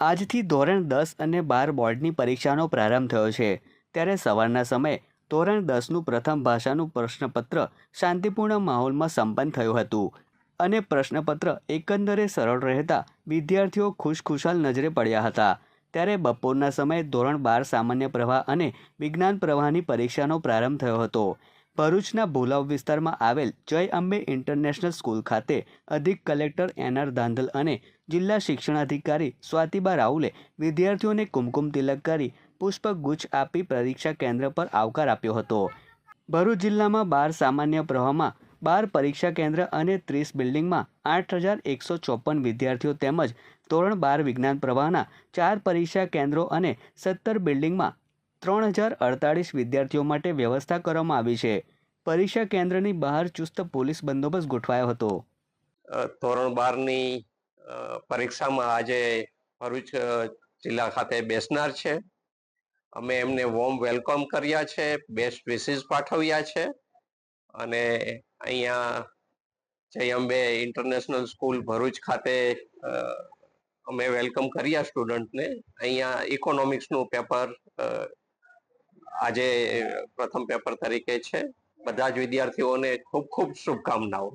આજથી ધોરણ દસ અને બાર બોર્ડની પરીક્ષાનો પ્રારંભ થયો છે. ત્યારે સવારના સમયે ધોરણ દસનું પ્રથમ ભાષાનું પ્રશ્નપત્ર શાંતિપૂર્ણ માહોલમાં સંપન્ન થયું હતું અને પ્રશ્નપત્ર એકંદરે સરળ રહેતા વિદ્યાર્થીઓ ખુશખુશાલ નજરે પડ્યા હતા. ત્યારે બપોરના સમયે ધોરણ બાર સામાન્ય પ્રવાહ અને વિજ્ઞાન પ્રવાહની પરીક્ષાનો પ્રારંભ થયો હતો. ભરૂચના બોલાવ વિસ્તારમાં આવેલ જય અંબે ઇન્ટરનેશનલ સ્કૂલ ખાતે અધિક કલેક્ટર એન આર ધાંધલ અને જિલ્લા શિક્ષણાધિકારી સ્વાતિબા રાઉલે વિદ્યાર્થીઓને કુમકુમ તિલક કરી પુષ્પગુચ્છ આપી પરીક્ષા કેન્દ્ર પર આવકાર આપ્યો હતો. ભરૂચ જિલ્લામાં બાર સામાન્ય પ્રવાહમાં બાર પરીક્ષા કેન્દ્ર અને ત્રીસ બિલ્ડિંગમાં આઠ હજાર એકસો ચોપન વિદ્યાર્થીઓ તેમજ ધોરણ બાર વિજ્ઞાન પ્રવાહના ચાર પરીક્ષા કેન્દ્રો અને સત્તર બિલ્ડિંગમાં ત્રણ હજાર અડતાળીસ વિદ્યાર્થીઓ માટે વ્યવસ્થા કરવામાં આવી છે. પરીક્ષા કેન્દ્રની બહાર ચુસ્ત પોલીસ બંદોબસ્ત ગોઠવાયો હતો. ધોરણ બારની પરીક્ષામાં આજે ભરૂચ જિલ્લા ખાતે બેસનાર છે. અમે એમને વોર્મ વેલકમ કર્યા છે બેસ્ટ વિસીસ પાઠવ્યા છે. અને અહીંયા જય અંબે ઇન્ટરનેશનલ સ્કૂલ ભરૂચ ખાતે અમે વેલકમ કર્યા સ્ટુડન્ટને અહીંયા ઇકોનોમિક્સનું પેપર આજે પ્રથમ પેપર તરીકે છે. બધા જ વિદ્યાર્થીઓને ખૂબ ખૂબ શુભકામનાઓ.